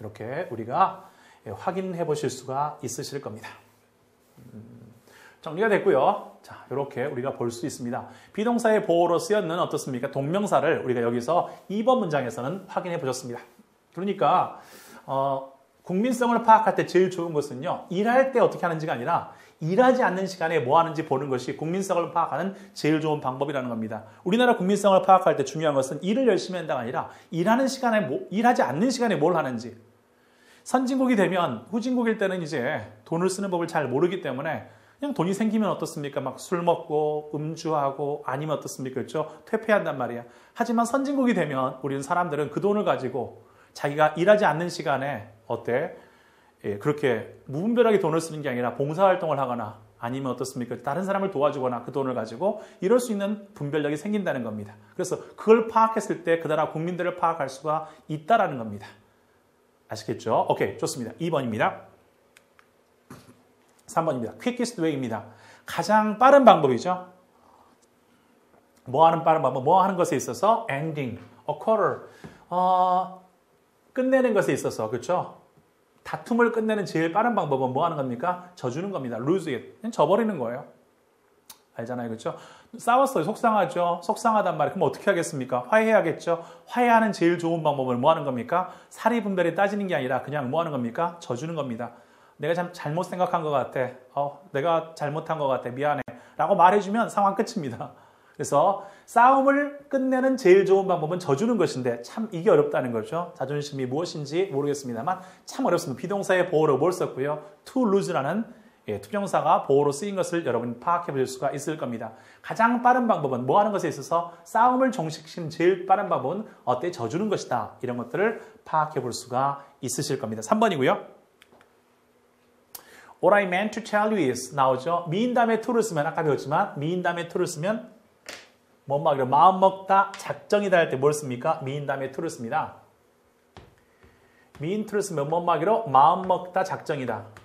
이렇게 우리가 예, 확인해 보실 수가 있으실 겁니다. 음, 정리가 됐고요. 자, 이렇게 우리가 볼 수 있습니다. 비동사의 보호로 쓰였는 어떻습니까? 동명사를 우리가 여기서 2번 문장에서는 확인해 보셨습니다. 그러니까 어, 국민성을 파악할 때 제일 좋은 것은요. 일할 때 어떻게 하는지가 아니라 일하지 않는 시간에 뭐 하는지 보는 것이 국민성을 파악하는 제일 좋은 방법이라는 겁니다. 우리나라 국민성을 파악할 때 중요한 것은 일을 열심히 한다가 아니라 일하는 시간에 뭐, 일하지 않는 시간에 뭘 하는지. 선진국이 되면 후진국일 때는 이제 돈을 쓰는 법을 잘 모르기 때문에 그냥 돈이 생기면 어떻습니까? 막 술 먹고 음주하고 아니면 어떻습니까? 그렇죠? 퇴폐한단 말이야. 하지만 선진국이 되면 우리는 사람들은 그 돈을 가지고 자기가 일하지 않는 시간에 어때? 예, 그렇게 무분별하게 돈을 쓰는 게 아니라 봉사활동을 하거나 아니면 어떻습니까? 다른 사람을 도와주거나 그 돈을 가지고 이럴 수 있는 분별력이 생긴다는 겁니다. 그래서 그걸 파악했을 때 그 나라 국민들을 파악할 수가 있다라는 겁니다. 아시겠죠? 오케이, 좋습니다. 2번입니다. 3번입니다. quickest way입니다. 가장 빠른 방법이죠. 뭐 하는 빠른 방법? 뭐 하는 것에 있어서 ending, occur, 어, 끝내는 것에 있어서 그렇죠? 다툼을 끝내는 제일 빠른 방법은 뭐 하는 겁니까? 져주는 겁니다. lose it. 그냥 져버리는 거예요. 알잖아요. 그렇죠? 싸웠어요. 속상하죠. 속상하단 말이에요. 그럼 어떻게 하겠습니까? 화해해야겠죠. 화해하는 제일 좋은 방법은 뭐 하는 겁니까? 사리 분별이 따지는 게 아니라 그냥 뭐 하는 겁니까? 져주는 겁니다. 내가 참 잘못 생각한 것 같아. 어, 내가 잘못한 것 같아. 미안해. 라고 말해주면 상황 끝입니다. 그래서 싸움을 끝내는 제일 좋은 방법은 져주는 것인데 참 이게 어렵다는 거죠. 자존심이 무엇인지 모르겠습니다만 참 어렵습니다. 비동사의 보호로 뭘 썼고요. to lose라는 예, 투정사가 보호로 쓰인 것을 여러분 파악해 볼 수가 있을 겁니다. 가장 빠른 방법은 뭐 하는 것에 있어서 싸움을 종식시키는 제일 빠른 방법은 어때 져주는 것이다. 이런 것들을 파악해 볼 수가 있으실 겁니다. 3번이고요. What I meant to tell you is 나오죠. 미인 다음에 to를 쓰면 아까 배웠지만 미인 다음에 to를 쓰면 뭐막이로 마음 먹다 작정이다 할 때 뭘 씁니까? 미인 다음에 to를 씁니다. 미인 to를 쓰면 뭐막이로 마음 먹다 작정이다.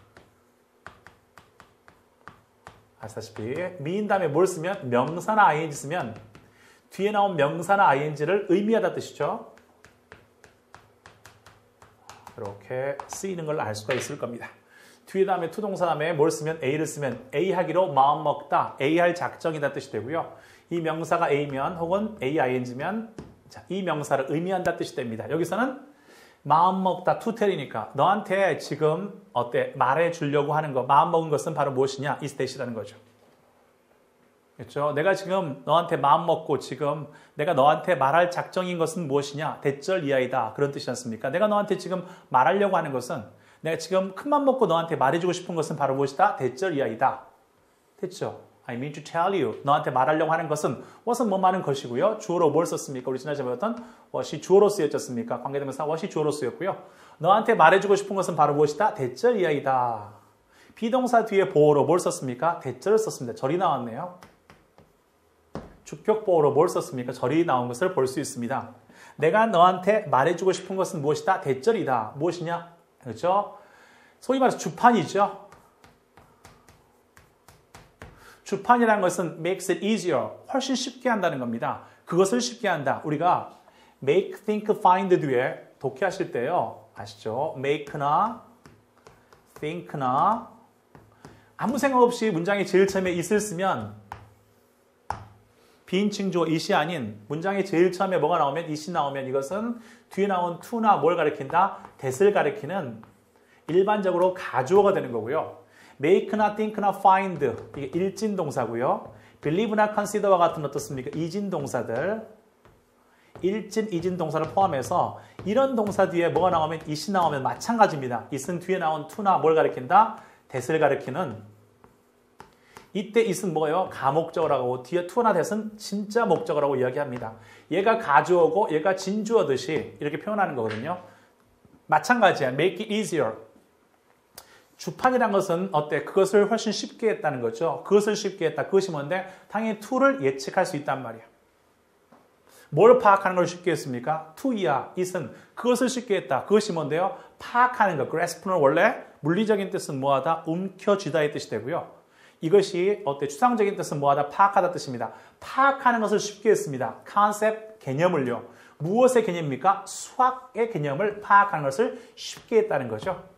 아시다시피 미인 다음에 뭘 쓰면 명사나 ing 쓰면 뒤에 나온 명사나 ing를 의미하다 뜻이죠. 이렇게 쓰이는 걸 알 수가 있을 겁니다. 뒤에 다음에 투동사 다음에 뭘 쓰면 A를 쓰면 A 하기로 마음 먹다, A 할 작정이다 뜻이 되고요. 이 명사가 A면 혹은 AING면 자, 이 명사를 의미한다 뜻이 됩니다. 여기서는 마음 먹다 투텔이니까 너한테 지금 어때 말해 주려고 하는 거 마음 먹은 것은 바로 무엇이냐 이 스테이시라는 거죠. 그렇죠? 내가 지금 너한테 마음 먹고 지금 내가 너한테 말할 작정인 것은 무엇이냐 대절 이하이다 그런 뜻이지 않습니까? 내가 너한테 지금 말하려고 하는 것은 내가 지금 큰맘 먹고 너한테 말해주고 싶은 것은 바로 무엇이다? 대절 이하이다. 됐죠? I mean to tell you. 너한테 말하려고 하는 것은 what은 뭐 많은 것이고요. 주어로 뭘 썼습니까? 우리 지난주에 배웠던 what이 주어로 쓰였졌습니까? 관계대명사 what이 주어로 쓰였고요. 너한테 말해주고 싶은 것은 바로 무엇이다? 대절 이하이다. 비동사 뒤에 보호로 뭘 썼습니까? 대절을 썼습니다. 절이 나왔네요. 주격 보호로 뭘 썼습니까? 절이 나온 것을 볼 수 있습니다. 내가 너한테 말해주고 싶은 것은 무엇이다? 대절이다. 무엇이냐? 그렇죠? 소위 말해서 주판이죠. 주판이라는 것은 makes it easier. 훨씬 쉽게 한다는 겁니다. 그것을 쉽게 한다. 우리가 make, think, find 뒤에 독해하실 때요. 아시죠? make나 think나 아무 생각 없이 문장의 제일 처음에 is을 쓰면 비인칭 주어 it이 아닌 문장의 제일 처음에 뭐가 나오면 it이 나오면 이것은 뒤에 나온 to나 뭘 가리킨다? that을 가리키는 일반적으로 가주어가 되는 거고요. Make나 think나 find 이게 일진 동사고요. believe나 consider와 같은 어떻습니까? 이진 동사들 일진, 이진 동사를 포함해서 이런 동사 뒤에 뭐가 나오면 it이 나오면 마찬가지입니다. it은 뒤에 나온 to나 뭘 가리킨다? that을 가리키는 이때 it은 뭐예요? 가목적어라고 뒤에 to나 that은 진짜 목적어라고 이야기합니다. 얘가 가주어고 얘가 진주어듯이 이렇게 표현하는 거거든요. 마찬가지야. make it easier. 주판이란 것은 어때? 그것을 훨씬 쉽게 했다는 거죠. 그것을 쉽게 했다. 그것이 뭔데? 당연히 to를 예측할 수 있단 말이야. 뭘 파악하는 걸 쉽게 했습니까? to이야, it은 그것을 쉽게 했다. 그것이 뭔데요? 파악하는 것. grasp는 원래 물리적인 뜻은 뭐하다? 움켜쥐다의 뜻이 되고요. 이것이 어때? 추상적인 뜻은 뭐하다? 파악하다 뜻입니다. 파악하는 것을 쉽게 했습니다. 컨셉, 개념을요. 무엇의 개념입니까? 수학의 개념을 파악하는 것을 쉽게 했다는 거죠.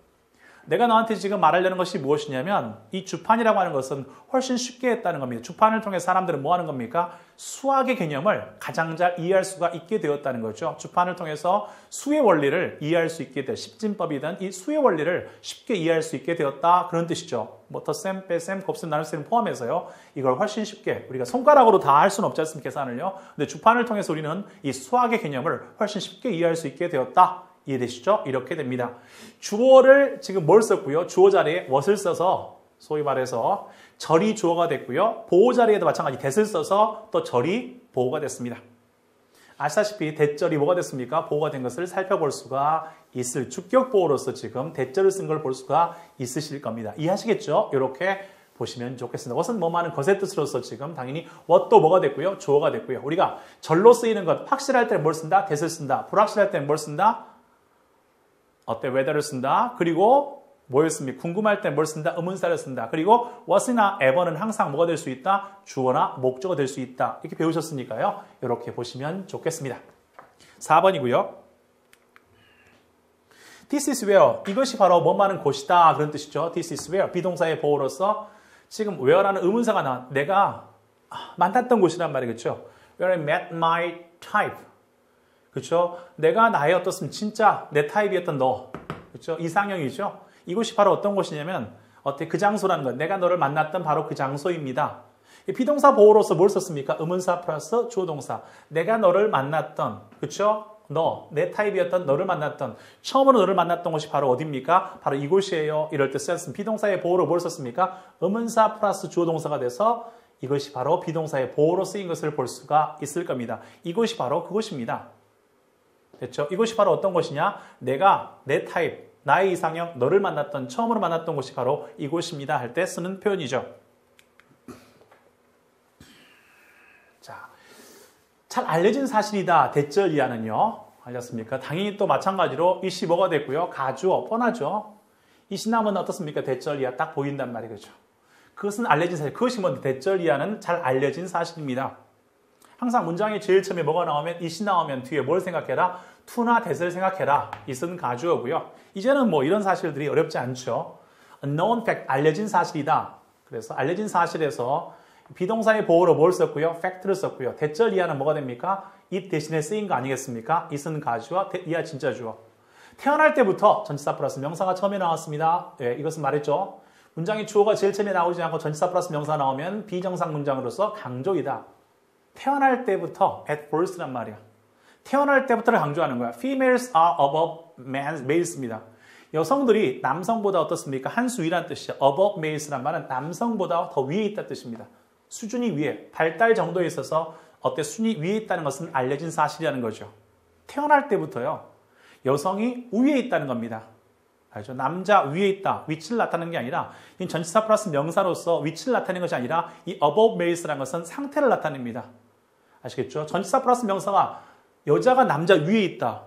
내가 너한테 지금 말하려는 것이 무엇이냐면 이 주판이라고 하는 것은 훨씬 쉽게 했다는 겁니다. 주판을 통해 사람들은 뭐 하는 겁니까? 수학의 개념을 가장 잘 이해할 수가 있게 되었다는 거죠. 주판을 통해서 수의 원리를 이해할 수 있게 되 십진법이든 이 수의 원리를 쉽게 이해할 수 있게 되었다. 그런 뜻이죠. 뭐 덧셈, 빼셈, 곱셈, 나눗셈 포함해서요. 이걸 훨씬 쉽게 우리가 손가락으로 다 할 수는 없지 않습니까? 계산을요. 근데 주판을 통해서 우리는 이 수학의 개념을 훨씬 쉽게 이해할 수 있게 되었다. 이해되시죠? 이렇게 됩니다. 주어를 지금 뭘 썼고요? 주어 자리에 what을 써서 소위 말해서 절이 주어가 됐고요. 보호 자리에도 마찬가지 that을 써서 또 절이 보호가 됐습니다. 아시다시피 대절이 뭐가 됐습니까? 보호가 된 것을 살펴볼 수가 있을 주격 보호로서 지금 대절을 쓴 걸 볼 수가 있으실 겁니다. 이해하시겠죠? 이렇게 보시면 좋겠습니다. what은 뭐 많은 것의 뜻으로서 지금 당연히 what도 뭐가 됐고요? 주어가 됐고요. 우리가 절로 쓰이는 것, 확실할 때는 뭘 쓴다? that을 쓴다. 불확실할 때는 뭘 쓴다? 어때? whether를 쓴다. 그리고 뭐였습니까? 궁금할 때 뭘 쓴다? 의문사를 쓴다. 그리고 what이나 ever는 항상 뭐가 될 수 있다? 주어나 목적어가 될수 있다. 이렇게 배우셨으니까요. 이렇게 보시면 좋겠습니다. 4번이고요. This is where. 이것이 바로 뭐하는 곳이다. 그런 뜻이죠. This is where. 비동사의 보호로서 지금 where라는 의문사가 나 내가 만났던 곳이란 말이겠죠. Where I met my type. 그렇죠? 내가 나의 어떻습니까? 진짜 내 타입이었던 너. 그렇죠? 이상형이죠. 이곳이 바로 어떤 곳이냐면 어때 그 장소라는 것. 내가 너를 만났던 바로 그 장소입니다. 비동사 보호로서 뭘 썼습니까? 의문사 플러스 주어동사. 내가 너를 만났던 그렇죠? 너, 내 타입이었던 너를 만났던 처음으로 너를 만났던 곳이 바로 어디입니까? 바로 이곳이에요. 이럴 때 쓰였습니다. 비동사의 보호로 뭘 썼습니까? 의문사 플러스 주어동사가 돼서 이것이 바로 비동사의 보호로 쓰인 것을 볼 수가 있을 겁니다. 이곳이 바로 그곳입니다. 됐죠? 이것이 바로 어떤 것이냐? 내가 내 타입, 나의 이상형, 너를 만났던 처음으로 만났던 곳이 바로 이곳입니다 할 때 쓰는 표현이죠. 자, 잘 알려진 사실이다. 대절 이하는요. 알렸습니까? 당연히 또 마찬가지로 이시 뭐가 됐고요. 가주어 뻔하죠. 이 신나면 어떻습니까? 대절 이하 딱 보인단 말이죠. 그것은 알려진 사실. 그것이 뭔데? 대절 이하는 잘 알려진 사실입니다. 항상 문장이 제일 처음에 뭐가 나오면 이시 나오면 뒤에 뭘 생각해라? 투나 대을 생각해라. 이은 가주어고요. 이제는 뭐 이런 사실들이 어렵지 않죠. known fact, 알려진 사실이다. 그래서 알려진 사실에서 비동사의 보호로 뭘 썼고요? 팩트를 썼고요. 대절 이하는 뭐가 됩니까? 이 대신에 쓰인 거 아니겠습니까? 이은 가주어, 이하 진짜 주어. 태어날 때부터 전치사 플러스 명사가 처음에 나왔습니다. 예, 이것은 말했죠. 문장의 주어가 제일 처음에 나오지 않고 전치사 플러스 명사 나오면 비정상 문장으로서 강조이다. 태어날 때부터 at birth란 말이야. 태어날 때부터를 강조하는 거야. Females are above males입니다. 여성들이 남성보다 어떻습니까? 한 수 위란 뜻이죠. above males란 말은 남성보다 더 위에 있다 뜻입니다. 수준이 위에, 발달 정도에 있어서 어때 순위 위에 있다는 것은 알려진 사실이라는 거죠. 태어날 때부터요. 여성이 우위에 있다는 겁니다. 알죠? 남자 위에 있다. 위치를 나타내는 게 아니라 이 전치사 플러스 명사로서 위치를 나타내는 것이 아니라 이 above males라는 것은 상태를 나타냅니다. 아시겠죠? 전치사 플러스 명사가 여자가 남자 위에 있다.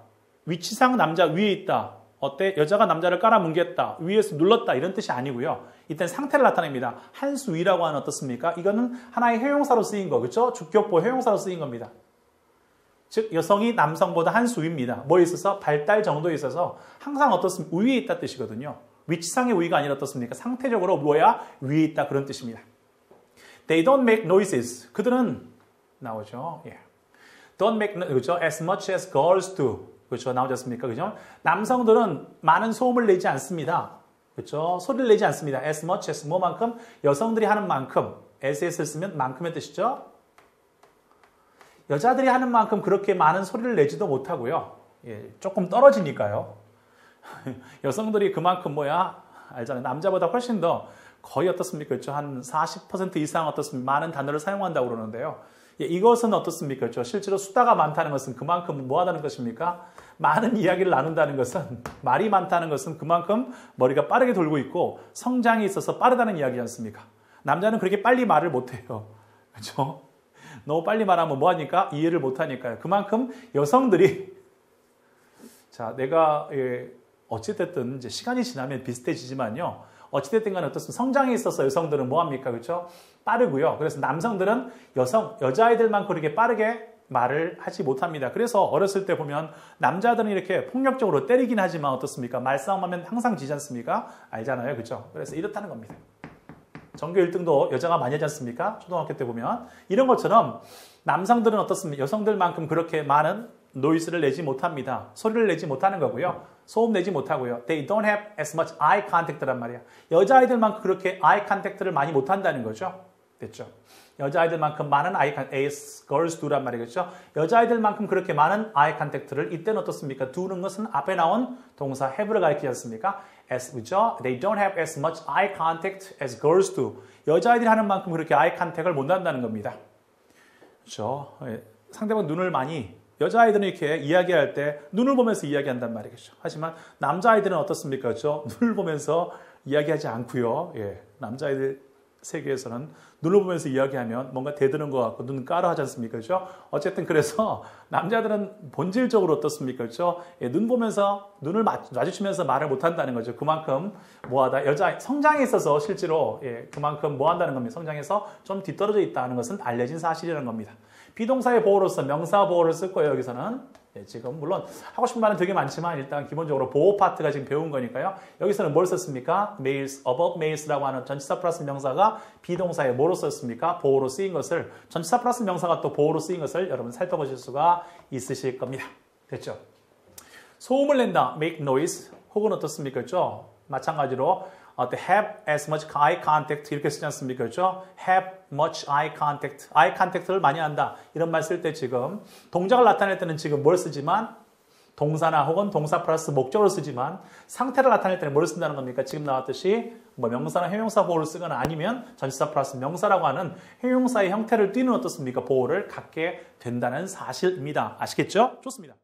위치상 남자 위에 있다. 어때? 여자가 남자를 깔아뭉갰다. 위에서 눌렀다. 이런 뜻이 아니고요. 이때 상태를 나타냅니다. 한수 위라고 하는 어떻습니까? 이거는 하나의 해용사로 쓰인 거. 그렇죠? 주격보 해용사로 쓰인 겁니다. 즉 여성이 남성보다 한 수 위입니다. 뭐에 있어서 발달 정도에 있어서 항상 어떻습니까? 위에 있다 뜻이거든요. 위치상의 위가 아니라 어떻습니까? 상태적으로 뭐야? 위에 있다 그런 뜻입니다. They don't make noises. 그들은 나오죠. 예. Don't make 그죠? As much as girls do. 나오지 않습니까? 그죠? 남성들은 많은 소음을 내지 않습니다. 그렇죠? 소리를 내지 않습니다. As much as 뭐만큼 여성들이 하는 만큼 as를 쓰면 만큼의 뜻이죠. 여자들이 하는 만큼 그렇게 많은 소리를 내지도 못하고요. 예, 조금 떨어지니까요. 여성들이 그만큼 뭐야? 알잖아요. 남자보다 훨씬 더 거의 어떻습니까? 그렇죠? 한 40% 이상 어떻습니까? 많은 단어를 사용한다고 그러는데요. 예, 이것은 어떻습니까? 그렇죠? 실제로 수다가 많다는 것은 그만큼 뭐 하다는 것입니까? 많은 이야기를 나눈다는 것은 말이 많다는 것은 그만큼 머리가 빠르게 돌고 있고 성장이 있어서 빠르다는 이야기지 않습니까? 남자는 그렇게 빨리 말을 못해요. 그렇죠? 너무 빨리 말하면 뭐하니까? 이해를 못하니까요. 그만큼 여성들이 자 내가 예, 어찌됐든 이제 시간이 지나면 비슷해지지만요. 어찌됐든 간에 어떻습니까? 성장에 있어서 여성들은 뭐합니까? 그렇죠? 빠르고요. 그래서 남성들은 여성, 여자아이들만큼 그렇게 빠르게 말을 하지 못합니다. 그래서 어렸을 때 보면 남자들은 이렇게 폭력적으로 때리긴 하지만 어떻습니까? 말싸움하면 항상 지지 않습니까? 알잖아요. 그죠? 그래서 이렇다는 겁니다. 전교 1등도 여자가 많이 하지 않습니까? 초등학교 때 보면. 이런 것처럼 남성들은 어떻습니까? 여성들만큼 그렇게 많은 노이즈를 내지 못합니다. 소리를 내지 못하는 거고요. 소음 내지 못하고요. They don't have as much eye contact란 말이야. 여자아이들만큼 그렇게 eye contact를 많이 못한다는 거죠. 됐죠? 여자아이들만큼 많은 컨 as girls do란 말이겠죠. 여자아이들만큼 그렇게 많은 아이 컨택트를 이때는 어떻습니까? do는 것은 앞에 나온 동사 have를 가리키지 않습니까? as 그죠? They don't have as much eye contact as girls do. 여자아이들이 하는 만큼 그렇게 아이 컨택을 못 한다는 겁니다. 그렇죠? 상대방 눈을 많이 여자아이들은 이렇게 이야기할 때 눈을 보면서 이야기한단 말이겠죠. 하지만 남자아이들은 어떻습니까? 그렇죠? 눈을 보면서 이야기하지 않고요. 예, 남자아이들 세계에서는 눈을 보면서 이야기하면 뭔가 대드는 것 같고 눈 까라 하지 않습니까? 그죠? 어쨌든 그래서 남자들은 본질적으로 어떻습니까? 그죠? 예, 눈 보면서 눈을 마주치면서 말을 못 한다는 거죠. 그만큼 뭐하다 여자 성장에 있어서 실제로 예, 그만큼 뭐 한다는 겁니다. 성장에서 좀 뒤떨어져 있다는 것은 알려진 사실이라는 겁니다. 비동사의 보호로서 명사 보호를 쓸 거예요. 여기서는 예, 지금 물론 하고 싶은 말은 되게 많지만 일단 기본적으로 보호 파트가 지금 배운 거니까요. 여기서는 뭘 썼습니까? males, above males라고 하는 전치사 플러스 명사가 비동사에 뭐로 썼습니까? 보호로 쓰인 것을 전치사 플러스 명사가 또 보호로 쓰인 것을 여러분 살펴보실 수가 있으실 겁니다. 됐죠? 소음을 낸다, make noise 혹은 어떻습니까? 그죠? 마찬가지로 어, have as much eye contact 이렇게 쓰지 않습니까? 그렇죠? have much eye contact. eye contact를 많이 한다. 이런 말 쓸 때 지금 동작을 나타낼 때는 지금 뭘 쓰지만 동사나 혹은 동사 플러스 목적으로 쓰지만 상태를 나타낼 때는 뭘 쓴다는 겁니까? 지금 나왔듯이 뭐 명사나 형용사 보호를 쓰거나 아니면 전치사 플러스 명사라고 하는 형용사의 형태를 띠는 어떻습니까? 보호를 갖게 된다는 사실입니다. 아시겠죠? 좋습니다.